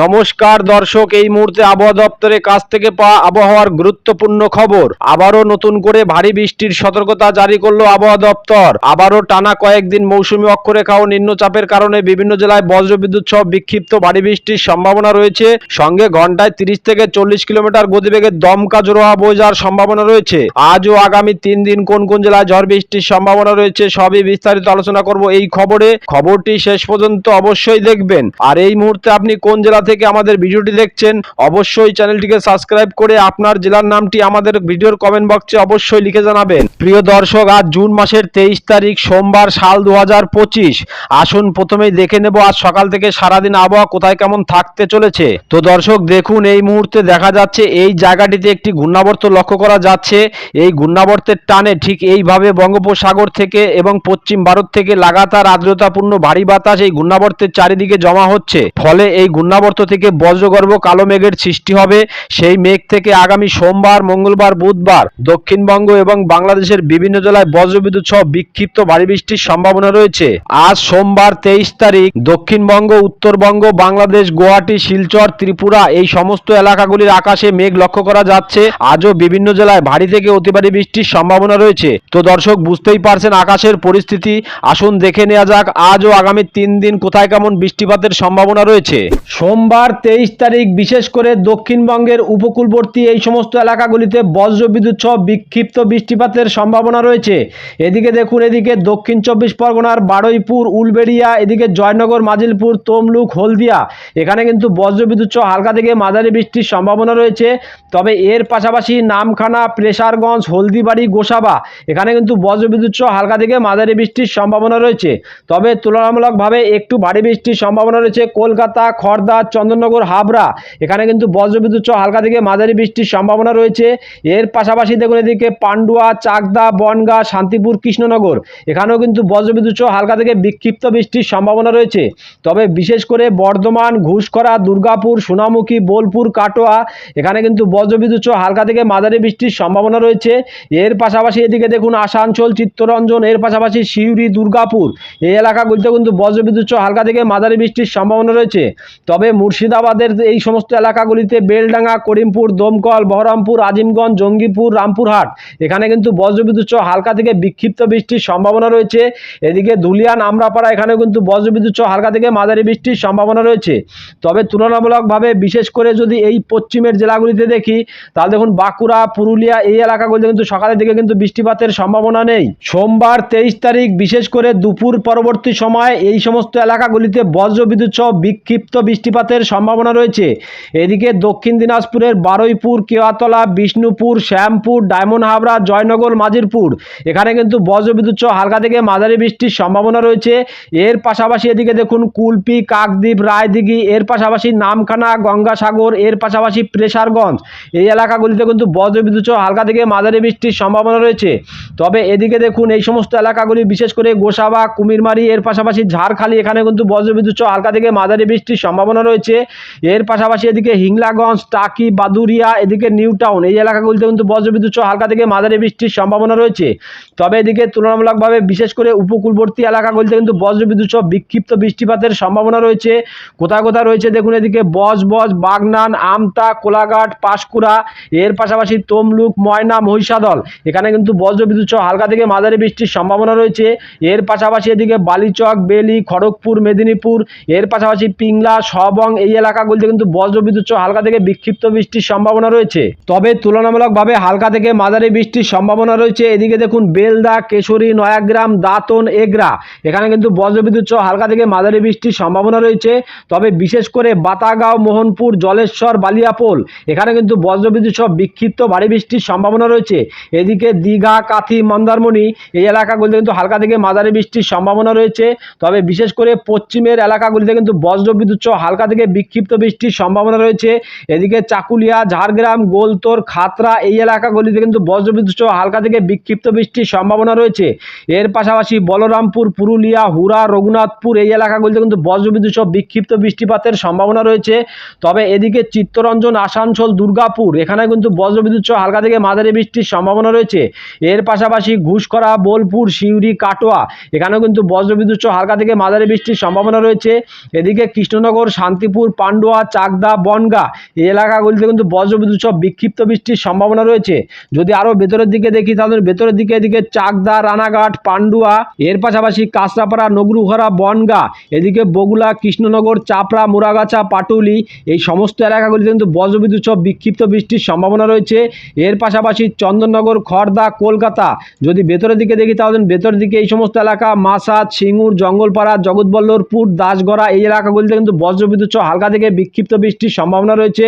নমস্কার দর্শক, এই মুহূর্তে আবহাওয়া দপ্তরের কাছ থেকে পাওয়া আবহাওয়ার গুরুত্বপূর্ণ খবর। আবারও নতুন করে ভারী বৃষ্টির সতর্কতা জারি করল আবহাওয়া দপ্তর। আবারও টানা কয়েকদিন মৌসুমী অক্ষরেখা ও নিম্নচাপের কারণে বিভিন্ন জেলায় বজ্রবিদ্যুৎ সহ বিক্ষিপ্ত ভারী বৃষ্টির সম্ভাবনা রয়েছে। সঙ্গে ঘন্টায় তিরিশ থেকে চল্লিশ কিলোমিটার গতিবেগে দমকা জোড়া বয়ে যাওয়ার সম্ভাবনা রয়েছে। আজ ও আগামী তিন দিন কোন কোন জেলায় ঝড় বৃষ্টির সম্ভাবনা রয়েছে সবই বিস্তারিত আলোচনা করব এই খবরে। খবরটি শেষ পর্যন্ত অবশ্যই দেখবেন। আর এই মুহূর্তে আপনি কোন জেলা থেকে আমাদের ভিডিওটি দেখছেন, অবশ্যই চ্যানেলটিকে সাবস্ক্রাইব করে আপনার জেলার নামটি আমাদের ভিডিওর কমেন্ট বক্সে অবশ্যই লিখে জানাবেন। প্রিয় দর্শক, আজ জুন মাসের তেইশ তারিখ, সোমবার সাল দু আসুন প্রথমেই দেখে নেব আজ সকাল থেকে সারাদিন আবহাওয়া কোথায় কেমন থাকতে চলেছে। তো দর্শক, দেখুন, এই মুহূর্তে দেখা যাচ্ছে এই জায়গাটিতে একটি ঘূর্ণাবর্ত লক্ষ্য করা যাচ্ছে। এই ঘূর্ণাবর্তের টানে ঠিক এইভাবে বঙ্গোপসাগর থেকে এবং পশ্চিম ভারত থেকে লাগাতার আর্দ্রতাপূর্ণ ভারী বাতাস এই ঘূর্ণাবর্তের চারিদিকে জমা হচ্ছে। ফলে এই ঘূর্ণাবর্ত থেকে বজ্রগর্ভ কালো মেঘের সৃষ্টি হবে। সেই মেঘ থেকে আগামী সোমবার, মঙ্গলবার, বুধবার দক্ষিণবঙ্গ এবং বাংলাদেশের বিভিন্ন জেলায় বজ্রবিদ্যুৎ সহ বিক্ষিপ্ত ভারী বৃষ্টির সম্ভাবনা রয়েছে। আজ সোমবার তেইশ তারিখ দক্ষিণবঙ্গ, উত্তরবঙ্গ, বাংলাদেশ, গুয়াহাটি, শিলচর, ত্রিপুরা এই সমস্ত এলাকাগুলির আকাশে মেঘ লক্ষ্য করা যাচ্ছে। আজও বিভিন্ন জেলায় ভারী থেকে অতি ভারী বৃষ্টির সম্ভাবনা রয়েছে। তো দর্শক, বুঝতেই পারছেন আকাশের পরিস্থিতি। আসুন দেখে নেওয়া যাক আজ ও আগামী তিন দিন কোথায় কেমন বৃষ্টিপাতের সম্ভাবনা রয়েছে। সোমবার তেইশ তারিখ, বিশেষ করে দক্ষিণবঙ্গের উপকূলবর্তী এই সমস্ত এলাকাগুলিতে বজ্রবিদ্যুৎ সহ বিক্ষিপ্ত বৃষ্টিপাতের সম্ভাবনা রয়েছে। এদিকে দেখুন, এদিকে দক্ষিণ চব্বিশ পরগনার বারুইপুর, উলবেড়িয়া, এদিকে জয়নগর, মাজিলপুর, তমলুক, হলদিয়া। এখানে কিন্তু বজ্রবিদ্যুৎ সহ হালকা থেকে মাঝারি বৃষ্টির সম্ভাবনা রয়েছে। তবে এর পাশাপাশি নামখানা, প্রেসারগঞ্জ, হলদিবাড়ি, গোসাবা, এখানে কিন্তু বজ্রবিদ্যুৎ সহ হালকা থেকে মাঝারি বৃষ্টির সম্ভাবনা রয়েছে। তবে তুলনামূলকভাবে একটু ভারী বৃষ্টির সম্ভাবনা রয়েছে। কলকাতা খড়দা চন্দননগর, হাবড়া। এখানে কিন্তু বজ্রবিদ্যুৎ সহ হালকা থেকে মাঝারি বৃষ্টির সম্ভাবনা রয়েছে। এর পাশাপাশি দেখুন এদিকে পান্ডুয়া, চাকদা, বনগা, শান্তিপুর, কৃষ্ণনগর। এখানেও কিন্তু বজ্রবিদ্যুৎ সহ হালকা থেকে বিক্ষিপ্ত বৃষ্টির সম্ভাবনা রয়েছে। তবে বিশেষ করে বর্ধমান, ঘুষখরা, দুর্গাপুর, সোনামুখী, বোলপুর, কাটোয়া, এখানে কিন্তু বজ্রবিদ্যুৎ সহ হালকা থেকে মাঝারি বৃষ্টির সম্ভাবনা রয়েছে। এর পাশাপাশি এদিকে দেখুন আসানসোল, চিত্তরঞ্জন, এর পাশাপাশি সিউড়ি, দুর্গাপুর। এই এলাকাগুলিতে কিন্তু বজ্রবিদ্যুৎ সহ হালকা থেকে মাঝারি বৃষ্টির সম্ভাবনা রয়েছে। তবে মুর্শিদাবাদের এই সমস্ত এলাকাগুলিতে বেলডাঙ্গা, করিমপুর, দমকল, বহরমপুর, আজিমগঞ্জ, জঙ্গিপুর, রামপুরহাট। এখানে কিন্তু বজ্রবিদ্যুৎ সহ হালকা থেকে বিক্ষিপ্ত বৃষ্টির সম্ভাবনা রয়েছে। এদিকে ধুলিয়ান, আমরাপাড়া, এখানেও কিন্তু বজ্রবিদ্যুৎ সহ হালকা থেকে মাঝারি বৃষ্টির সম্ভাবনা রয়েছে। তবে তুলনামূলকভাবে, বিশেষ করে যদি এই পশ্চিমের জেলাগুলিতে দেখি, তাহলে দেখুন বাঁকুড়া, পুরুলিয়া, এই এলাকাগুলিতে কিন্তু সকালের দিকে কিন্তু বৃষ্টিপাতের সম্ভাবনা নেই। সোমবার তেইশ তারিখ, বিশেষ করে দুপুর পরবর্তী সময়, এই সমস্ত এলাকাগুলিতে বজ্রবিদ্যুৎ সহ বিক্ষিপ্ত বৃষ্টিপাতের সম্ভাবনা রয়েছে। এদিকে দক্ষিণ দিনাজপুরের বারুইপুর, কেওয়াতলা, বিষ্ণুপুর, শ্যামপুর, ডায়মন্ড হাবড়া, জয়নগর, মাজিরপুর। এখানে কিন্তু বজ্রবিদ্যুৎ সহ হালকা থেকে মাঝারি বৃষ্টির সম্ভাবনা রয়েছে। এর পাশাপাশি এদিকে দেখুন, কুলপি, কাকদ্বীপ, রায়দিঘি, এর পাশাপাশি নামখানা, গঙ্গাসাগর, এর পাশাপাশি প্রেসারগঞ্জ। এই এলাকাগুলিতে কিন্তু বজ্রবিদ্যুৎ সহ হালকা থেকে মাঝারি বৃষ্টির সম্ভাবনা রয়েছে। তবে এদিকে দেখুন, এই সমস্ত এলাকাগুলি, বিশেষ করে গোসাবা, কুমিরমারি, এর পাশাপাশি ঝাড়খালি, এখানে কিন্তু বজ্রবিদ্যুৎ সহ হালকা থেকে মাঝারি বৃষ্টির সম্ভাবনা রয়েছে। এর পাশাপাশি এদিকে হিংলাগঞ্জ, টাকি, বাদুরিয়া, এদিকে নিউ টাউন এই এলাকাগুলিতে কিন্তু বজ্রবিদ্যুৎ সহ হালকা থেকে মাঝারি বৃষ্টির সম্ভাবনা রয়েছে। তবে এদিকে তুলনামূলকভাবে বিশেষ করে উপকূলবর্তী এলাকাগুলিতে কিন্তু বজ্রবিদ্যুৎ সহ বিক্ষিপ্ত বৃষ্টিপাতের সম্ভাবনা রয়েছে। কোথায় কোথায় রয়েছে দেখুন এদিকে বজ বজ, বাগনান, আমতা, কোলাঘাট, পাঁশকুড়া, এর পাশাপাশি তমলুক, ময়না, মহিষাদল। এখানে কিন্তু বজ্রবিদ্যুৎ সহ হালকা থেকে মাঝারি বৃষ্টির সম্ভাবনা রয়েছে। এর পাশাপাশি এদিকে বালিচক, বেলি, খড়গপুর, মেদিনীপুর, এর পাশাপাশি পিংলা সবং এই এলাকাগুলিতে কিন্তু বজ্রবিদ্যুৎ সহ হালকা থেকে বিক্ষিপ্ত বৃষ্টির সম্ভাবনা রয়েছে। তবে তুলনামূলকভাবে হালকা থেকে মাঝারি বৃষ্টির সম্ভাবনা রয়েছে। এদিকে দেখুন, বেলদা, কেশরী, নয়াগ্রাম, দাঁতন, এগরা, এখানে কিন্তু বজ্রবিদ্যুৎ সহ হালকা থেকে মাঝারি বৃষ্টির সম্ভাবনা রয়েছে। তবে বিশেষ করে বাতাগাঁও, মোহনপুর, জলেশ্বর, বালিয়াপোল, এখানে কিন্তু বজ্রবিদ্যুৎ সহ বিক্ষিপ্ত ভারী বৃষ্টির সম্ভাবনা রয়েছে। এদিকে দীঘা, কাথি, মন্দারমণি, এই এলাকাগুলিতে কিন্তু হালকা থেকে মাঝারি বৃষ্টির সম্ভাবনা রয়েছে। তবে বিশেষ করে পশ্চিমের এলাকাগুলিতে কিন্তু বজ্রবিদ্যুৎ সহ হালকা থেকে বিক্ষিপ্ত বৃষ্টির সম্ভাবনা রয়েছে। এদিকে চাকুলিয়া, ঝাড়গ্রাম, গোলতোর খাতরা এই এলাকাগুলিতে কিন্তু বজ্রবিদ্যুৎ হালকা থেকে বিক্ষিপ্ত বৃষ্টির সম্ভাবনা রয়েছে। এর পাশাপাশি বলরামপুর, পুরুলিয়া হুরা রঘুনাথপুর এই এলাকাগুলিতে কিন্তু বজ্রবিদ্যুৎ বিক্ষিপ্ত বৃষ্টিপাতের সম্ভাবনা রয়েছে। তবে এদিকে চিত্তরঞ্জন, আসানসোল, দুর্গাপুর এখানে কিন্তু বজ্রবিদ্যুৎ হালকা থেকে মাঝারি বৃষ্টির সম্ভাবনা রয়েছে। এর পাশাপাশি ঘুষকরা বোলপুর, সিউড়ি, কাটোয়া এখানেও কিন্তু বজ্রবিদ্যুৎ হালকা থেকে মাঝারি বৃষ্টির সম্ভাবনা রয়েছে। এদিকে কৃষ্ণনগর শান্তি শান্তিপুর, পান্ডুয়া, চাকদা, বনগা এই এলাকাগুলিতে কিন্তু বজ্রবিদ্যুৎ সহ বিক্ষিপ্ত বৃষ্টির সম্ভাবনা রয়েছে। যদি আরও ভেতরের দিকে দেখি তাহলে ভেতরের দিকে এদিকে চাকদা, রানাঘাট, পান্ডুয়া, এর পাশাপাশি কাঁচরাপাড়া নগরুঘরা বনগা, এদিকে বগুলা, কৃষ্ণনগর, চাপড়া, মুরাগাছা, পাটুলি এই সমস্ত এলাকাগুলিতে কিন্তু বজ্রবিদ্যুৎ সহ বিক্ষিপ্ত বৃষ্টির সম্ভাবনা রয়েছে। এর পাশাপাশি চন্দননগর খড়দা কলকাতা যদি ভেতরের দিকে দেখি তাহলে ভেতরের দিকে এই সমস্ত এলাকা মাসাদ সিঙ্গুর, জঙ্গলপাড়া, জগৎবল্লভপুর, দাসগড়া এই এলাকাগুলিতে কিন্তু বজ্রবিদ্যুৎ সহ হালকা থেকে বিক্ষিপ্ত বৃষ্টির সম্ভাবনা রয়েছে।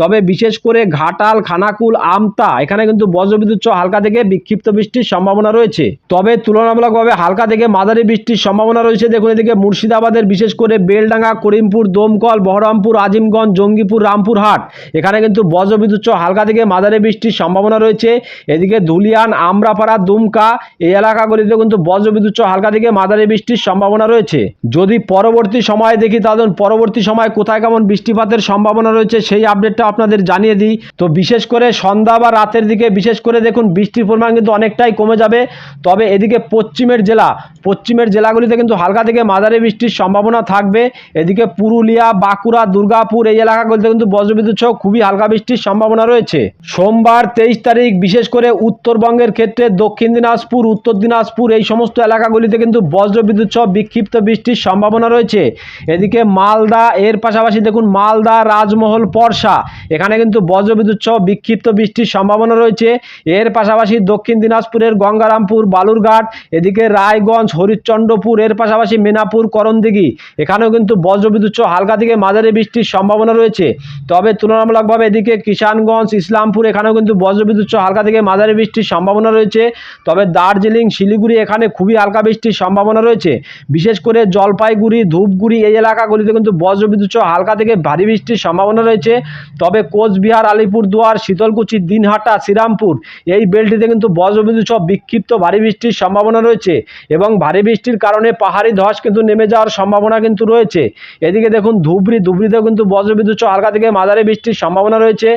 তবে বিশেষ করে ঘাটাল, খানাকুল, আমতা, এখানে কিন্তু বজ্রবিদ্যুৎ সহ হালকা থেকে বিক্ষিপ্ত বৃষ্টির সম্ভাবনা রয়েছে। তবে তুলনামূলকভাবে হালকা থেকে মাঝারি বৃষ্টির সম্ভাবনা রয়েছে। দেখুন এদিকে মুর্শিদাবাদের বিশেষ করে বেলডাঙ্গা, করিমপুর, দমকল, বহরমপুর, আজিমগঞ্জ, জঙ্গিপুর, রামপুরহাট, এখানে কিন্তু বজ্রবিদ্যুৎ সহ হালকা থেকে মাঝারি বৃষ্টির সম্ভাবনা রয়েছে। এদিকে ধুলিয়ান, আমরাপাড়া, দুমকা, এই এলাকাগুলিতে কিন্তু বজ্রবিদ্যুৎ সহ হালকা থেকে মাঝারি বৃষ্টির সম্ভাবনা রয়েছে। যদি পরবর্তী সময়ে দেখি, তাহলে পরবর্তী সময় কোথায় কেমন বৃষ্টিপাতের সম্ভাবনা রয়েছে সেই আপডেটটা আপনাদের জানিয়ে দিই। তো বিশেষ করে সন্ধ্যা বা রাতের দিকে বিশেষ করে দেখুন, বৃষ্টির পরিমাণ কিন্তু অনেকটাই কমে যাবে। তবে এদিকে পশ্চিমের জেলা, পশ্চিমের জেলাগুলিতে কিন্তু হালকা থেকে মাঝারি বৃষ্টির সম্ভাবনা থাকবে। এদিকে পুরুলিয়া, বাঁকুড়া, দুর্গাপুর এই এলাকাগুলিতে কিন্তু বজ্রবিদ্যুৎ সহ খুবই হালকা বৃষ্টির সম্ভাবনা রয়েছে। সোমবার তেইশ তারিখ বিশেষ করে উত্তরবঙ্গের ক্ষেত্রে দক্ষিণ দিনাজপুর, উত্তর দিনাজপুর এই সমস্ত এলাকাগুলিতে কিন্তু বজ্রবিদ্যুৎ সহ বিক্ষিপ্ত বৃষ্টির সম্ভাবনা রয়েছে। এদিকে মালদা এর পাশাপাশি দেখুন মালদা, রাজমহল পরশা এখানে কিন্তু বজ্রবিদ্যুৎ সহ বিক্ষিপ্ত বৃষ্টির সম্ভাবনা রয়েছে। এর পাশাপাশি দক্ষিণ দিনাজপুরের গঙ্গারামপুর, বালুরঘাট, এদিকে রায়গঞ্জ, হরিশ্চন্দ্রপুর, এর পাশাপাশি মেনাপুর, করণদিঘি। এখানেও কিন্তু বজ্রবিদ্যুৎ সহ হালকা থেকে মাঝারি বৃষ্টির সম্ভাবনা রয়েছে। তবে তুলনামূলকভাবে এদিকে কিষানগঞ্জ, ইসলামপুর, এখানেও কিন্তু বজ্রবিদ্যুৎ সহ হালকা থেকে মাঝারি বৃষ্টির সম্ভাবনা রয়েছে। তবে দার্জিলিং, শিলিগুড়ি, এখানে খুবই হালকা বৃষ্টির সম্ভাবনা রয়েছে। বিশেষ করে জলপাইগুড়ি, ধূপগুড়ি এই এলাকাগুলিতে কিন্তু বজ্রবিদ্যুৎ সহ হালকা থেকে ভারী বৃষ্টির সম্ভাবনা রয়েছে। তবে কোচবিহার, আলিপুরদুয়ার, শীতলকুচি, দিনহাটা, শ্রীরামপুর এই বেলটিতে কিন্তু বজ্রবিদ্যুৎ সহ বিক্ষিপ্ত ভারী বৃষ্টির সম্ভাবনা রয়েছে এবং ভারী বৃষ্টির কারণে পাহাড়ি ধস কিন্তু নেমে যাওয়ার সম্ভাবনা কিন্তু রয়েছে। এদিকে দেখুন, ধুবড়ি, ধুবড়িতেও কিন্তু বজ্রবিদ্যুৎ সহ হালকা থেকে মাঝারি বৃষ্টির সম্ভাবনা রয়েছে।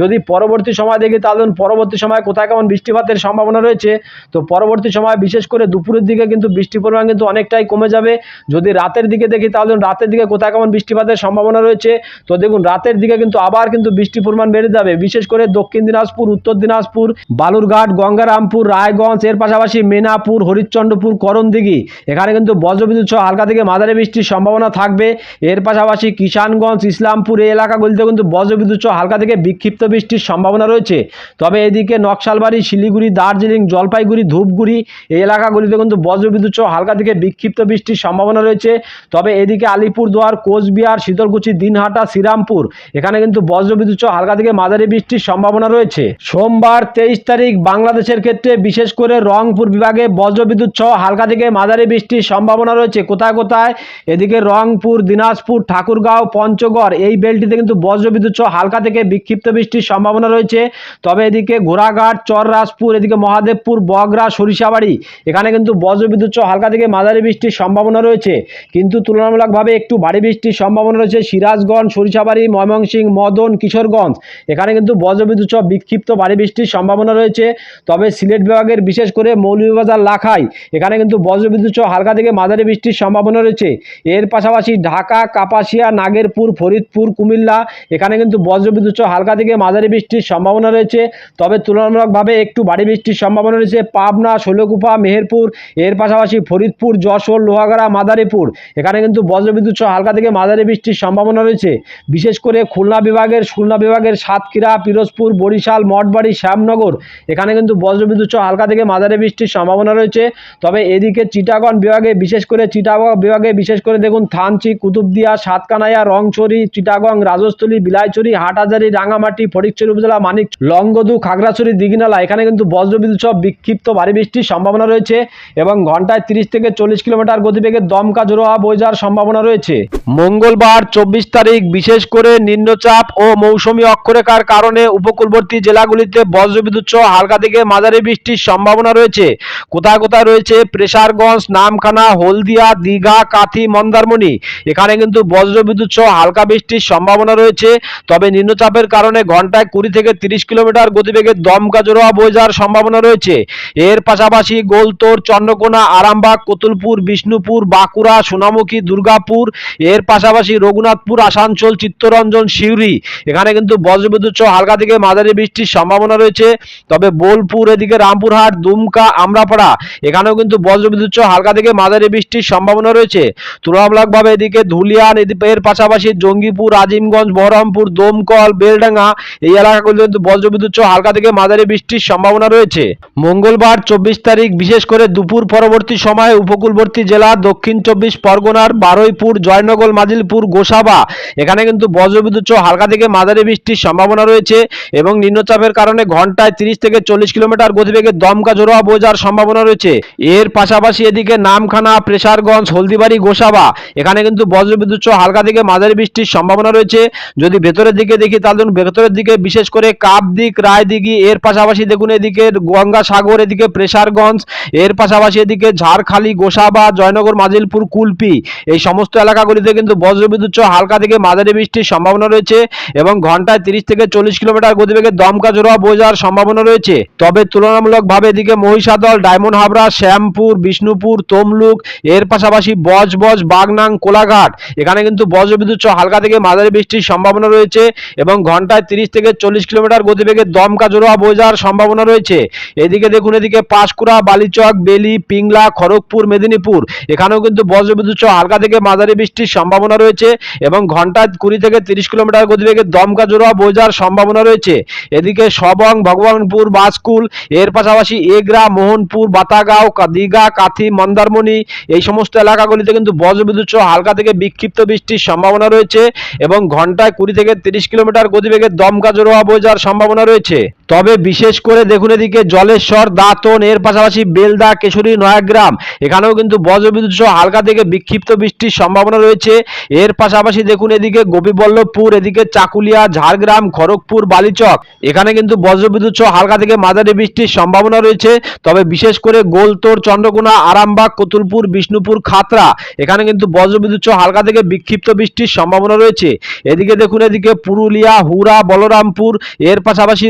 যদি পরবর্তী সময় দেখি, তাহলে পরবর্তী সময় কোথায় কেমন বৃষ্টিপাতের সম্ভাবনা রয়েছে। তো পরবর্তী সময় বিশেষ করে দুপুরের দিকে কিন্তু বৃষ্টির পরিমাণ কিন্তু অনেকটাই কমে যাবে। যদি রাতের দিকে দেখি, তাহলে রাতের দিকে কোথায় কেমন বৃষ্টিপাতের সম্ভাবনা রয়েছে। তো দেখুন, রাতের দিকে কিন্তু আবার কিন্তু বৃষ্টির পরিমাণ বেড়ে যাবে। বিশেষ করে দক্ষিণ দিনাজপুর, উত্তর দিনাজপুর, বালুরঘাট, গঙ্গারামপুর, রায়গঞ্জ, এর পাশাপাশি মেনাপুর, হরিশ্চন্দ্রপুর, করণদিঘি। এখানে কিন্তু বজ্রবিদ্যুৎ সহ হালকা থেকে মাঝারি বৃষ্টির সম্ভাবনা থাকবে। এর পাশাপাশি কিষানগঞ্জ, ইসলামপুর, এই এলাকাগুলিতে কিন্তু বজ্রবিদ্যুৎ সহ হালকা থেকে বিক্ষিপ্ত বৃষ্টির সম্ভাবনা রয়েছে। তবে এদিকে নকশালবাড়ি, শিলিগুড়ি, দার্জিলিং, জলপাইগুড়ি, ধূপগুড়ি, এই এলাকাগুলিতে কিন্তু বজ্রবিদ্যুৎ সহ হালকা থেকে বিক্ষিপ্ত বৃষ্টির সম্ভাবনা রয়েছে। তবে এদিকে আলিপুরদুয়ার, কোচবিহার শীতলকুচি, দিনহাটা, শ্রীরামপুর। এখানে কিন্তু বজ্রবিদ্যুৎ হালকা থেকে মাঝারি বৃষ্টির সম্ভাবনা রয়েছে। সোমবার তেইশ তারিখ বাংলাদেশের ক্ষেত্রে বিশেষ করে রংপুর বিভাগে বজ্রবিদ্যুৎ সহ হালকা থেকে মাঝারি বৃষ্টির সম্ভাবনা রয়েছে। কোথায় কোথায়? এদিকে রংপুর, দিনাজপুর, ঠাকুরগাঁও, পঞ্চগড় এই বেলটিতে কিন্তু বজ্রবিদ্যুৎ সহ হালকা থেকে বিক্ষিপ্ত বৃষ্টির সম্ভাবনা রয়েছে। তবে এদিকে ঘোড়াঘাট, চররাজপুর, এদিকে মহাদেবপুর, বগরা, সরিষাবাড়ি এখানে কিন্তু বজ্রবিদ্যুৎ সহ হালকা থেকে মাঝারি বৃষ্টির সম্ভাবনা রয়েছে। কিন্তু তুলনামূলকভাবে একটু ভারী বৃষ্টির সম্ভাবনা রয়েছে, সিরাজগঞ্জ, সরিষাবাড়ি, ময়মনসিং, মদন, কিশোরগঞ্জ। এখানে কিন্তু বজ্রবিদ্যুৎ সহ বিক্ষিপ্ত ভারী বৃষ্টির সম্ভাবনা রয়েছে। তবে সিলেট বিভাগের বিশেষ করে মৌলভীবাজার, লাখাই, এখানে কিন্তু বজ্রবিদ্যুৎ সহ হালকা থেকে মাঝারি বৃষ্টির সম্ভাবনা রয়েছে। এর পাশাপাশি ঢাকা, কাপাসিয়া, নাগেরপুর, ফরিদপুর, কুমিল্লা, এখানে কিন্তু বজ্রবিদ্যুৎ সহ হালকা থেকে মাঝারি বৃষ্টির সম্ভাবনা রয়েছে। তবে তুলনামূলকভাবে একটু ভারী বৃষ্টির সম্ভাবনা রয়েছে পাবনা শৈলকুপা মেহেরপুর, এর পাশাপাশি ফরিদপুর, যশোর, লোহাগড়া, মাদারীপুর। এখানে কিন্তু বজ্রবিদ্যুৎ সহ হালকা থেকে মাঝারি বৃষ্টির সম্ভাবনা রয়েছে। বিশেষ করে খুলনা বিভাগের খুলনা বিভাগের সাতক্ষীরা, পিরোজপুর, বরিশাল, মঠবাড়ি, শ্যামনগর, এখানে কিন্তু বজ্রবিদ্যুৎ হালকা থেকে মাঝারি বৃষ্টির সম্ভাবনা রয়েছে। তবে এদিকে চিটাগন বিভাগে, বিশেষ করে চিটাগং বিভাগে, বিশেষ করে দেখুন থানচি, কুতুবদিয়া, সাতকানাইয়া, রংছড়ি, চিটাগং, রাজস্থলী, বিলাইছড়ি, হাটহাজারি, রাঙামাটি ফটিকছড়ি উপজেলা, মানিক, লংগদু, খাগড়াছড়ি, দিঘিনালা, এখানে কিন্তু বজ্রবিদ্যুৎ সহ বিক্ষিপ্ত ভারী বৃষ্টির সম্ভাবনা রয়েছে এবং ঘন্টায় তিরিশ থেকে চল্লিশ কিলোমিটার গতিবেগে দমকা বয়ে যাওয়ার সম্ভাবনা রয়েছে। মঙ্গলবার চব্বিশ তারিখ, বিশেষ করে নিম্নচাপ ও মৌসুমী অক্ষরেখার কারণে উপকূলবর্তী জেলাগুলিতে বজ্রবিদ্যুৎ সহ হালকা থেকে মাঝারি বৃষ্টির সম্ভাবনা রয়েছে। কোথায় কোথায় রয়েছে? প্রেসারগঞ্জ, নামখানা, হলদিয়া, দীঘা, কাথি, মন্দারমণি। এখানে কিন্তু বজ্রবিদ্যুৎ সহ হালকা বৃষ্টির সম্ভাবনা রয়েছে। তবে নিম্নচাপের কারণে ঘন্টায় কুড়ি থেকে তিরিশ কিলোমিটার গতিবেগে দমকা জোরোয়া বয়ে যাওয়ার সম্ভাবনা রয়েছে। এর পাশাপাশি গোলতোর, চন্দ্রকোনা, আরামবাগ, কতুলপুর, বিষ্ণুপুর, বাঁকুড়া, সোনামুখী, দুর্গাপুর, এর পাশাপাশি রঘুনাথপুর, আসানসোল, চিত্তরঞ্জন, সিউড়ি। এখানে কিন্তু বজ্রবিদ্যুৎ সহ হালকা থেকে মাঝারি বৃষ্টির সম্ভাবনা রয়েছে। তবে বোলপুর, এদিকে রামপুরহাট, দুমকা, আমরাপাড়া, এখানেও কিন্তু বজ্রবিদ্যুৎ সহ হালকা থেকে মাঝারি বৃষ্টির সম্ভাবনা রয়েছে। তুলনামূলকভাবে এদিকে ধুলিয়ান এর পাশাপাশি জঙ্গিপুর, আজিমগঞ্জ, বহরমপুর, দমকল, বেলডাঙ্গা, এই এলাকাগুলো কিন্তু বজ্রবিদ্যুৎ সহ হালকা থেকে মাঝারি বৃষ্টির সম্ভাবনা রয়েছে। মঙ্গলবার চব্বিশ তারিখ, বিশেষ করে দুপুর পরবর্তী সময়ে উপকূলবর্তী জেলা দক্ষিণ চব্বিশ পরগনার বারুইপুর, জয়নগর, মাজিলপুর গোসাবা। এখানে কিন্তু বজ্রবিদ্যুৎ সহ হালকা থেকে মাঝারি বৃষ্টির সম্ভাবনা রয়েছে এবং নিম্নচাপের কারণে ঘন্টায় তিরিশ থেকে চল্লিশ কিলোমিটার গতিবেগে দমকা জোড়া বোঝার সম্ভাবনা রয়েছে। এর পাশাপাশি এদিকে নামখানা, প্রেসারগঞ্জ, হলদিবাড়ি, গোসাবা, এখানে কিন্তু বজ্রবিদ্যুৎ সহ হালকা থেকে মাঝারি বৃষ্টির সম্ভাবনা রয়েছে। যদি ভেতরের দিকে দেখি, তাহলে ভেতরের দিকে বিশেষ করে কাপদিক রায়দিঘি এর পাশাপাশি দেখুন এদিকে গঙ্গাসাগর, এদিকে প্রেসারগঞ্জ, এর পাশাপাশি এদিকে ঝাড়খালি, গোসাবা, জয়নগর, মাজিলপুর, কুলপি, এই সমস্ত এলাকাগুলিতে কিন্তু বজ্রবিদ্যুৎ সহ হালকা থেকে মাঝারি বৃষ্টির সম্ভাবনা রয়েছে এবং ঘন্টায় তিরিশ থেকে চল্লিশ কিলোমিটার গতিবেগে দমকা জোড়া বোঝার সম্ভাবনা রয়েছে। তবে তুলনামূলকভাবে এদিকে মহিষাদল, ডায়মন্ড হাবড়া, শ্যামপুর, বিষ্ণুপুর, তমলুক, এর পাশাপাশি বজবজ বাগনাং, কোলাঘাট, এখানে কিন্তু বজ্রবিদ্যুৎ হালকা থেকে মাঝারি বৃষ্টির সম্ভাবনা রয়েছে এবং ঘন্টায় তিরিশ থেকে চল্লিশ কিলোমিটার গতিবেগে দমকা জোড়া বোঝার সম্ভাবনা রয়েছে। এদিকে দেখুন, এদিকে পাঁশকুড়া, বালিচক, বেলি, পিংলা, খড়গপুর, মেদিনীপুর, এখানেও কিন্তু বজ্রবিদ্যুৎ হালকা থেকে মাঝারি বৃষ্টির সম্ভাবনা রয়েছে। এবং ঘন্টায় কুড়ি থেকে তিরিশ কিলোমিটার গতিবেগে দমকা জোড়া বোঝার সম্ভাবনা রয়েছে। এদিকে সবং, ভগবানপুর বাসকুল এর পাশাপাশি এগরা, মোহনপুর, বাতাগাঁও, দীঘা, কাথি, মন্দারমণি এই সমস্ত এলাকাগুলিতে কিন্তু বজ্রবিদ্যুৎ সহ হালকা থেকে বিক্ষিপ্ত বৃষ্টির সম্ভাবনা রয়েছে এবং ঘন্টায় কুড়ি থেকে তিরিশ কিলোমিটার গতিবেগে দমকা জোড়া বোঝার সম্ভাবনা রয়েছে। তবে বিশেষ করে দেখুন এদিকে জলেশ্বর, দাঁতন, এর পাশাপাশি বেলদা, কেশরী, নয়াগ্রাম। এখানেও কিন্তু বজ্রবিদ্যুৎ সহ হালকা থেকে বিক্ষিপ্ত বৃষ্টির সম্ভাবনা রয়েছে। এর পাশাপাশি দেখুন এদিকে গোপীবল্লভপুর, এদিকে চাকুলিয়া, ঝাড়গ্রাম, খড়গপুর, বালিচক। এখানে কিন্তু বজ্রবিদ্যুৎ সহ হালকা থেকে মাঝারি বৃষ্টির সম্ভাবনা রয়েছে। তবে বিশেষ করে গোলতোড় চন্দ্রকোনা, আরামবাগ, কতুলপুর, বিষ্ণুপুর, খাতরা। এখানে কিন্তু বজ্রবিদ্যুৎ সহ হালকা থেকে বিক্ষিপ্ত বৃষ্টির সম্ভাবনা রয়েছে। এদিকে দেখুন এদিকে পুরুলিয়া হুরা বলরামপুর, এর পাশাপাশি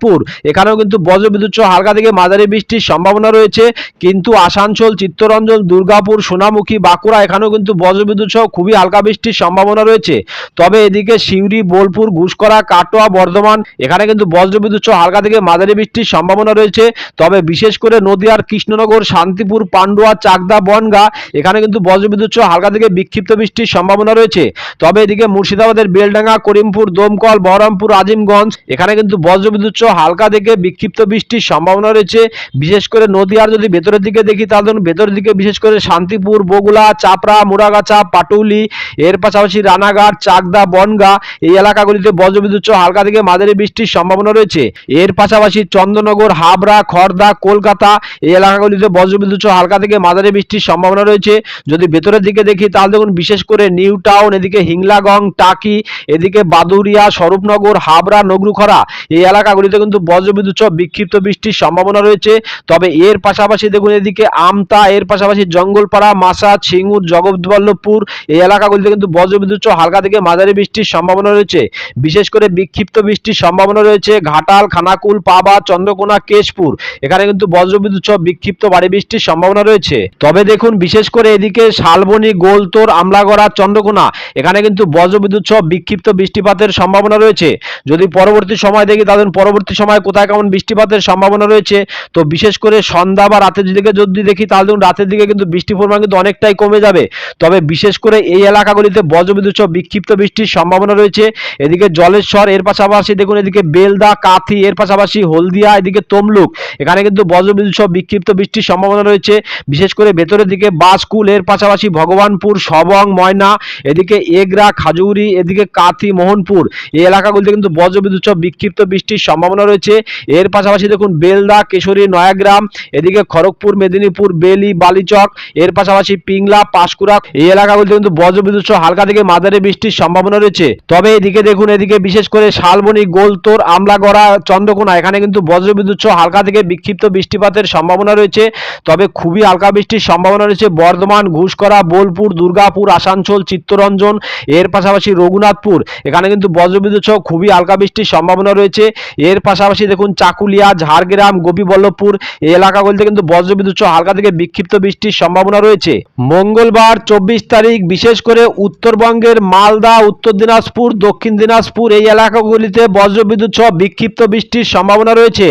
রঘুনাথপুর এখানেও কিন্তু বজ্রবিদ্যুৎ সহ হালকা থেকে মাঝারি বৃষ্টির সম্ভাবনা রয়েছে। কিন্তু আসানসোল, চিত্তরঞ্জন, দুর্গাপুর, সোনামুখী, বাঁকুড়া, এখানেও কিন্তু বজ্রবিদ্যুৎ সহ খুবই হালকা বৃষ্টির সম্ভাবনা রয়েছে। তবে এদিকে সিউড়ি, বোলপুর ঘুষকরা কাটোয়া, বর্ধমান, এখানে কিন্তু বজ্রবিদ্যুৎ সহ হালকা থেকে মাঝারি বৃষ্টির সম্ভাবনা রয়েছে। তবে বিশেষ করে নদিয়ার কৃষ্ণনগর, শান্তিপুর, পান্ডুয়া, চাকদা, বনগা, এখানে কিন্তু বজ্রবিদ্যুৎ সহ হালকা থেকে বিক্ষিপ্ত বৃষ্টির সম্ভাবনা রয়েছে। তবে এদিকে মুর্শিদাবাদের বেলডাঙ্গা, করিমপুর, দমকল, বহরমপুর, আজিমগঞ্জ, এখানে কিন্তু বজ্রবিদ্যুৎ সহ হালকা থেকে বিক্ষিপ্ত বৃষ্টির সম্ভাবনা রয়েছে। বিশেষ করে নদিয়ার যদি ভেতরের দিকে দেখি, তাহলে দেখুন ভেতরের দিকে বিশেষ করে শান্তিপুর বগুলা চাপড়া মুরাগাছা পাটুলি, এর পাশাপাশি রানাঘাট, চাকদা, বনগা এই এলাকাগুলিতে বজ্রবিদ্যুৎ হালকা থেকে মাঝারি বৃষ্টির সম্ভাবনা রয়েছে। এর পাশাপাশি চন্দননগর হাবড়া খড়দা কলকাতা এই এলাকাগুলিতে বজ্রবিদ্যুৎ হালকা থেকে মাঝারি বৃষ্টির সম্ভাবনা রয়েছে। যদি ভেতরের দিকে দেখি, তাহলে দেখুন বিশেষ করে নিউ টাউন, এদিকে হিংলাগং, টাকি, এদিকে বাদুরিয়া স্বরূপনগর, হাবড়া, নগরুখরা এই এলাকাগুলিতে কিন্তু বজ্রবিদ্যুৎ সহ বিক্ষিপ্ত বৃষ্টির সম্ভাবনা রয়েছে। তবে এর পাশাপাশি দেখুন, এদিকে আমতা, এর পাশাপাশি জঙ্গলপাড়া মাসা ছিঙ্গুর, জগৎবল্লভপুর এই এলাকাগুলিতে কিন্তু বজ্রবিদ্যুৎ সহ হালকা থেকে মাঝারি বৃষ্টির সম্ভাবনা রয়েছে। বিশেষ করে বিক্ষিপ্ত বৃষ্টির সম্ভাবনা রয়েছে ঘাটাল, খানাকুল, পাবা, চন্দ্রকোনা, কেশপুর। এখানে কিন্তু বজ্রবিদ্যুৎ সহ বিক্ষিপ্ত ভারী বৃষ্টির সম্ভাবনা রয়েছে। তবে দেখুন, বিশেষ করে এদিকে শালবনী, গোলতোর, আমলাগড়া, চন্দ্রকোনা, এখানে কিন্তু বজ্রবিদ্যুৎ সহ বিক্ষিপ্ত বৃষ্টিপাতের সম্ভাবনা রয়েছে। যদি পরবর্তী সময় দেখি তাদের পরবর্তী সময় কোথায় কেমন বৃষ্টিপাতের সম্ভাবনা রয়েছে? তো বিশেষ করে সন্ধ্যা বা রাতের দিকে যদি দেখি, তাহলে দেখুন রাতের দিকে কিন্তু বৃষ্টির পরিমাণ কিন্তু অনেকটাই কমে যাবে। তবে বিশেষ করে এই এলাকাগুলিতে বজ্রবিদ্যুৎ সহ বিক্ষিপ্ত বৃষ্টির সম্ভাবনা রয়েছে। এদিকে জলেশ্বর, এর পাশাপাশি দেখুন এদিকে বেলদা, কাথি, এর পাশাপাশি হলদিয়া, এদিকে তমলুক। এখানে কিন্তু বজ্রবিদ্যুৎ সহ বিক্ষিপ্ত বৃষ্টির সম্ভাবনা রয়েছে। বিশেষ করে ভেতরের দিকে বাসকুল এর পাশাপাশি ভগবানপুর, সবং, ময়না, এদিকে এগরা, খাজুরি, এদিকে কাথি, মোহনপুর। এই এলাকাগুলিতে কিন্তু বজ্রবিদ্যুৎ সহ বিক্ষিপ্ত বৃষ্টির সম্ভাবনা রয়েছে। এর পাশাপাশি দেখুন, বেলদা, কেশরী, নয়াগ্রাম, এদিকে খড়গপুর, মেদিনীপুর, বেলি, বালিচক, এর পাশাপাশি পিংলা, পাঁশকুড়া, এই এলাকাগুলিতে কিন্তু বজ্রবিদ্যুৎ হালকা থেকে মাঝারি বৃষ্টির সম্ভাবনা রয়েছে। তবে এদিকে দেখুন, এদিকে বিশেষ করে শালবনী, গোলতোর, আমলাগড়া, চন্দ্রকোনা, এখানে কিন্তু বজ্রবিদ্যুৎ হালকা থেকে বিক্ষিপ্ত বৃষ্টিপাতের সম্ভাবনা রয়েছে। তবে খুবই হালকা বৃষ্টির সম্ভাবনা রয়েছে বর্ধমান, ঘুষকরা, বোলপুর, দুর্গাপুর, আসানসোল, চিত্তরঞ্জন, এর পাশাপাশি রঘুনাথপুর, এখানে কিন্তু বজ্রবিদ্যুৎ খুবই হালকা বৃষ্টির সম্ভাবনা রয়েছে। এর পাশাপাশি দেখুন চাকুলিয়া, ঝাড়গ্রাম, গোপীবল্লভপুর এই এলাকাগুলিতে কিন্তু বজ্রবিদ্যুৎ সহ হালকা থেকে বিক্ষিপ্ত বৃষ্টির সম্ভাবনা রয়েছে। মঙ্গলবার চব্বিশ তারিখ বিশেষ করে উত্তরবঙ্গের মালদা, উত্তর দিনাজপুর, দক্ষিণ দিনাজপুর এই এলাকাগুলিতে বজ্রবিদ্যুৎ সহ বিক্ষিপ্ত বৃষ্টির সম্ভাবনা রয়েছে।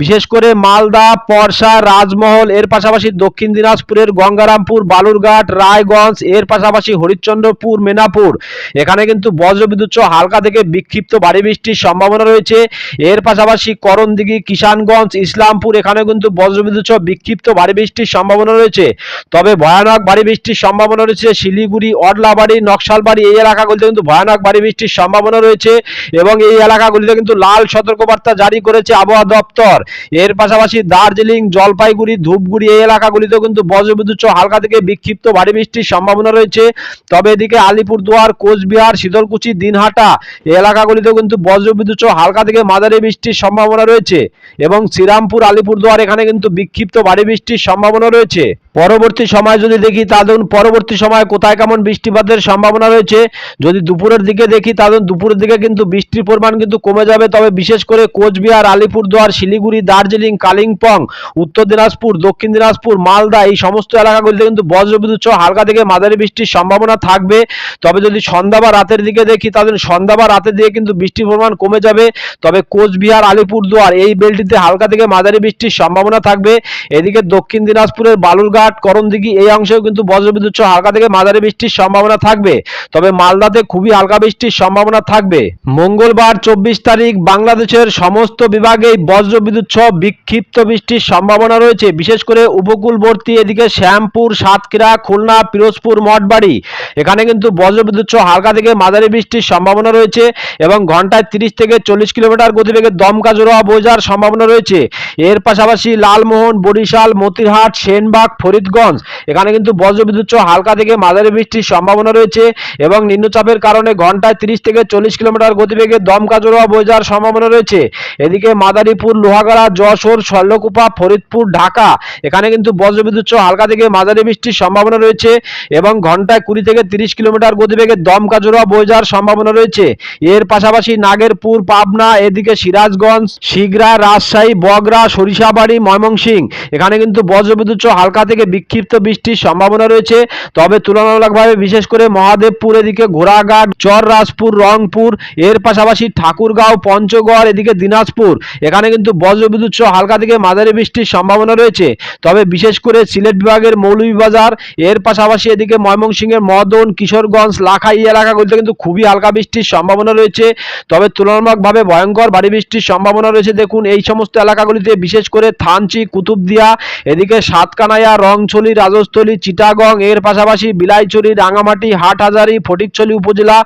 বিশেষ করে মালদা পরশা রাজমহল, এর পাশাপাশি দক্ষিণ দিনাজপুরের গঙ্গারামপুর, বালুরঘাট, রায়গঞ্জ, এর পাশাপাশি হরিশ্চন্দ্রপুর মেনাপুর এখানে কিন্তু বজ্রবিদ্যুৎ সহ হালকা থেকে বিক্ষিপ্ত ভারী বৃষ্টির সম্ভাবনা রয়েছে। এর পাশাপাশি করণদিঘি, কিষানগঞ্জ, ইসলামপুর এখানে কিন্তু বজ্রবিদ্যুৎ সহ বিক্ষিপ্ত ভারী বৃষ্টির সম্ভাবনা রয়েছে। তবে ভয়ানক ভারী বৃষ্টির সম্ভাবনা রয়েছে শিলিগুড়ি, অডলাবাড়ি, নকশালবাড়ি এই এলাকাগুলিতে কিন্তু ভয়ানক ভারী বৃষ্টির সম্ভাবনা রয়েছে এবং এই এলাকাগুলিতে কিন্তু লাল সতর্কবার্তা জারি করেছে আবহাওয়া দপ্তর। এর পাশাপাশি দার্জিলিং, জলপাইগুড়ি, ধূপগুড়ি এই এলাকাগুলিতেও কিন্তু বজ্রবিদ্যুৎ সহ হালকা থেকে বিক্ষিপ্ত ভারী বৃষ্টির সম্ভাবনা রয়েছে। তবে এদিকে আলিপুরদুয়ার, কোচবিহার শীতলকুচি দিনহাটা এই এলাকাগুলিতেও কিন্তু বজ্রবিদ্যুৎ সহ হালকা থেকে মাঝারি বৃষ্টির সম্ভাবনা রয়েছে এবং শ্রীরামপুর আলিপুরদুয়ার এখানে কিন্তু বিক্ষিপ্ত ভারী বৃষ্টির সম্ভাবনা রয়েছে। পরবর্তী সময় যদি দেখি তা ধরুন পরবর্তী সময় কোথায় কেমন বৃষ্টিপাতের সম্ভাবনা রয়েছে? যদি দুপুরের দিকে দেখি তা ধরুন দুপুরের দিকে কিন্তু বৃষ্টির পরিমাণ কিন্তু কমে যাবে। তবে বিশেষ করে কোচবিহার, আলিপুরদুয়ার, শিলিগুড়ি, দার্জিলিং, কালিম্পং, উত্তর দিনাজপুর, দক্ষিণ দিনাজপুর, মালদা এই সমস্ত এলাকাগুলিতে কিন্তু বজ্রবিদ্যুৎ সহ হালকা থেকে মাঝারি বৃষ্টির সম্ভাবনা থাকবে। তবে যদি সন্ধ্যা বা রাতের দিকে দেখি তাহলে সন্ধ্যা বা রাতের দিকে কিন্তু বৃষ্টির পরিমাণ কমে যাবে। তবে কোচবিহার, আলিপুরদুয়ার এই বেলটিতে হালকা থেকে মাঝারি বৃষ্টির সম্ভাবনা থাকবে। এদিকে দক্ষিণ দিনাজপুরের বালুরঘাট করণদিঘি, এই অংশেও কিন্তু বজ্রবিদ্যুৎ সহ হালকা থেকে মাঝারি বৃষ্টির সম্ভাবনা থাকবে। তবে মালদাতে খুবই হালকা বৃষ্টির সম্ভাবনা থাকবে। মঙ্গলবার চব্বিশ তারিখ বাংলাদেশের সমস্ত বিভাগেই বজ্রবিদ্যুৎ সহ বিক্ষিপ্ত বৃষ্টির সম্ভাবনা রয়েছে। বিশেষ করে উপকূলবর্তী এদিকে শ্যামপুর, সাতক্ষীরা, খুলনা, পিরোজপুর, মঠবাড়ি, এখানে কিন্তু বজ্রবিদ্যুৎ সহ হালকা থেকে মাঝারি বৃষ্টির সম্ভাবনা রয়েছে এবং ঘন্টায় তিরিশ থেকে চল্লিশ কিলোমিটার গতিবেগে দমকা জোড়া বোঝার সম্ভাবনা রয়েছে। এর পাশাপাশি লালমোহন, বরিশাল, মতিরহাট, সেনবাগ ফরিদগঞ্জ। এখানে কিন্তু বজ্রবিদ্যুৎ সহ হালকা থেকে মাঝারি বৃষ্টির সম্ভাবনা রয়েছে এবং নিম্নচাপের কারণে ঘন্টায় তিরিশ থেকে চল্লিশ কিলোমিটার গতিবেগে দমকা জোড়া বোঝার সম্ভাবনা রয়েছে। এদিকে মাদারীপুর, লোহাগাড়া, যশোর শল্যকুপা ফরিদপুর, ঢাকা এখানে কিন্তু বজ্রবিদ্যুৎ সহ হালকা থেকে মাঝারি বৃষ্টির সম্ভাবনা রয়েছে এবং ঘন্টায় কুড়ি থেকে তিরিশ কিলোমিটার গতিবেগে দমকা জোড়া বয়ে যাওয়ার সম্ভাবনা রয়েছে। এর পাশাপাশি নাগেরপুর, পাবনা, এদিকে সিরাজগঞ্জ, শিগরা, রাজশাহী বগরা সরিষাবাড়ি, ময়মনসিংহ এখানে কিন্তু বজ্রবিদ্যুৎ সহ হালকা থেকে বিক্ষিপ্ত বৃষ্টির সম্ভাবনা রয়েছে। তবে তুলনামূলকভাবে বিশেষ করে মহাদেবপুর, এদিকে ঘোড়াঘাট, চররাজপুর, রংপুর, এর পাশাপাশি ঠাকুরগাঁও, পঞ্চগড়, এদিকে দিনাজপুর। এখানে কিন্তু বজ্রবিদ্যুৎ সহ হালকা থেকে মাঝারি বৃষ্টির সম্ভাবনা রয়েছে। তবে বিশেষ করে সিলেট বিভাগের মৌলভীবাজার, এর পাশাপাশি এদিকে ময়মনসিংহের মদন, কিশোরগঞ্জ এই এলাকাগুলিতে কিন্তু খুবই হালকা বৃষ্টির সম্ভাবনা রয়েছে। তবে তুলনামূলকভাবে ভয়ঙ্কর ভারী বৃষ্টির সম্ভাবনা রয়েছে। দেখুন, এই সমস্ত এলাকাগুলিতে বিশেষ করে থানচি, কুতুবদিয়া, এদিকে সাতকানাইয়া রংছলি রাজস্থলী, চিটাগং, এর পাশাপাশি বিলাইছড়ি, রাঙামাটি, হাটহাজারি, ফটিকছড়ি উপজেলা,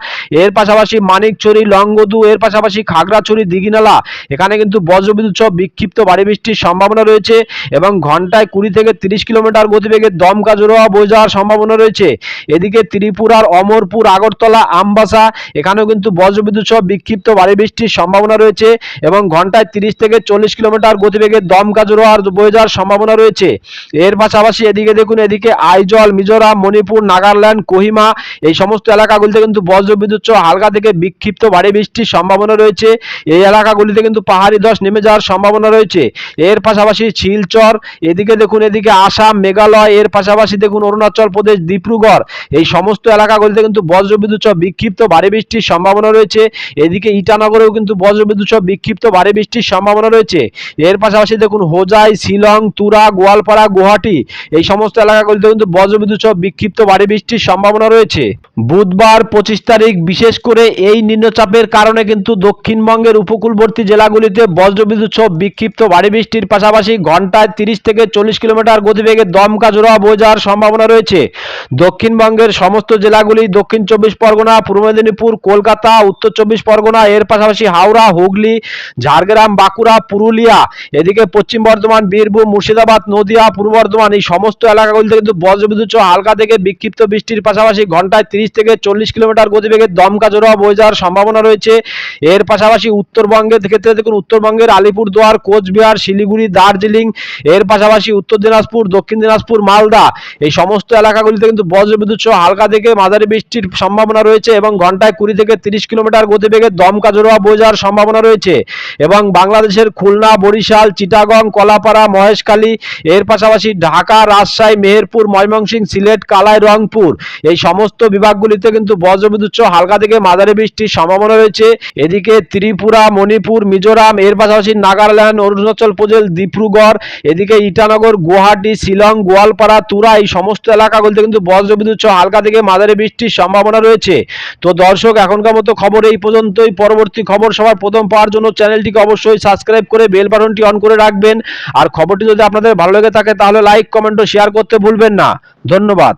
এর পাশাপাশি মানিকছড়ি, লংগদু, এর পাশাপাশি খাগড়াছড়ি, দিঘিনালা। এখানে কিন্তু বজ্রবিদ্যুৎ সহ বিক্ষিপ্ত ভারী বৃষ্টির সম্ভাবনা রয়েছে এবং ঘন্টায় কুড়ি থেকে তিরিশ কিলোমিটার গতিবেগে দমকা জোড়া বয়ে যাওয়ার সম্ভাবনা রয়েছে। এদিকে ত্রিপুরার অমরপুর, আগরতলা, আমবাসা, এখানেও কিন্তু বজ্রবিদ্যুৎ সহ বিক্ষিপ্ত ভারী বৃষ্টির সম্ভাবনা রয়েছে এবং ঘন্টায় তিরিশ থেকে চল্লিশ কিলোমিটার গতিবেগে দমকা জোড়া বয়ে যাওয়ার সম্ভাবনা রয়েছে। এর পাশাপাশি এদিকে দেখুন, এদিকে আইজল, মিজোরাম, মণিপুর, নাগাল্যান্ড, কোহিমা, এই সমস্ত এলাকাগুলিতে কিন্তু বজ্রবিদ্যুৎ সহ হালকা থেকে বিক্ষিপ্ত ভারী বৃষ্টির সম্ভাবনা রয়েছে। এই এলাকাগুলিতে কিন্তু পাহাড়ি ধস নেমে যাওয়ার সম্ভাবনা রয়েছে। এর পাশাপাশি শিলচর, এদিকে দেখুন, এদিকে আসাম, মেঘালয়, এর পাশাপাশি দেখুন, অরুণাচল প্রদেশ, ডিব্রুগড়। এই সমস্ত এলাকাগুলিতে কিন্তু বজ্রবিদ্যুৎ সহ বিক্ষিপ্ত ভারী বৃষ্টির সম্ভাবনা রয়েছে। এদিকে ইটানগরেও কিন্তু বজ্রবিদ্যুৎ সহ বিক্ষিপ্ত ভারী বৃষ্টির সম্ভাবনা রয়েছে। এর পাশাপাশি দেখুন, হোজাই, শিলং, তুরা, গোয়ালপাড়া, গুয়াহাটি এই সমস্ত এলাকাগুলিতে কিন্তু বজ্রবিদ্যুৎ সহ বিক্ষিপ্ত ভারী বৃষ্টির সম্ভাবনা রয়েছে। বুধবার পঁচিশ তারিখ, বিশেষ করে এই নিম্নচাপের কারণে কিন্তু দক্ষিণবঙ্গের উপকূলবর্তী জেলাগুলিতে বজ্রবিদ্যুৎ সহ বিক্ষিপ্ত ভারী বৃষ্টির পাশাপাশি ঘন্টায় তিরিশ থেকে চল্লিশ কিলোমিটার গতিবেগে দমকা জোড়া বয়ে যাওয়ার সম্ভাবনা রয়েছে। দক্ষিণবঙ্গের সমস্ত জেলাগুলি দক্ষিণ চব্বিশ পরগনা, পূর্ব মেদিনীপুর, কলকাতা, উত্তর চব্বিশ পরগনা, এর পাশাপাশি হাওড়া, হুগলি, ঝাড়গ্রাম, বাঁকুড়া, পুরুলিয়া, এদিকে পশ্চিম বর্ধমান, বীরভূম, মুর্শিদাবাদ, নদিয়া, পূর্ব বর্ধমান এই সমস্ত এলাকাগুলিতে কিন্তু বজ্রবিদ্যুৎ সহ হালকা থেকে বিক্ষিপ্ত বৃষ্টির পাশাপাশি ঘন্টায় তিরিশ থেকে চল্লিশ কিলোমিটার গতিবেগে দমকা জোড়া বয়ে যাওয়ার সম্ভাবনা রয়েছে। এর পাশাপাশি উত্তরবঙ্গের ক্ষেত্রে দেখুন, উত্তরবঙ্গের আলিপুরদুয়ার, কোচবিহার, শিলিগুড়ি, দার্জিলিং, এর পাশাপাশি উত্তর দিনাজপুর, দক্ষিণ দিনাজপুর, মালদা এই সমস্ত এলাকাগুলিতে কিন্তু বজ্রবিদ্যুৎ সহ হালকা থেকে মাঝারি বৃষ্টির সম্ভাবনা রয়েছে এবং ঘন্টায় কুড়ি থেকে তিরিশ কিলোমিটার গতিবেগে দমকা জোড়া বয়ে যাওয়ার সম্ভাবনা রয়েছে। এবং বাংলাদেশের খুলনা, বরিশাল, চিটাগং, কলাপাড়া, মহেশখালী, এর পাশাপাশি ঢাকা রাজশাহী, মেহেরপুর, ময়মনসিংহ, সিলেট, কালাই, রংপুর। এই সমস্ত বিভাগগুলিতে কিন্তু বজ্রবিদ্যুৎ হালকা থেকে মাঝারি বৃষ্টির সম্ভাবনা রয়েছে। এদিকে ত্রিপুরা, মণিপুর, মিজোরাম, এর পাশাপাশি নাগাল্যান্ড, অরুণাচল প্রদেশ, ডিব্রুগড়, এদিকে ইটানগর, গুয়াহাটি, শিলং, গোয়ালপাড়া, তুরা এই সমস্ত এলাকাগুলিতে কিন্তু বজ্রবিদ্যুৎ হালকা থেকে মাঝারি বৃষ্টির সম্ভাবনা রয়েছে। তো দর্শক, এখনকার মতো খবর এই পর্যন্তই। পরবর্তী খবর সবার প্রথম পাওয়ার জন্য চ্যানেলটিকে অবশ্যই সাবস্ক্রাইব করে বেল বাটনটি অন করে রাখবেন। আর খবরটি যদি আপনাদের ভালো লেগে থাকে, তাহলে লাইক কমেন্ট ও শেয়ার করতে ভুলবেন না। ধন্যবাদ।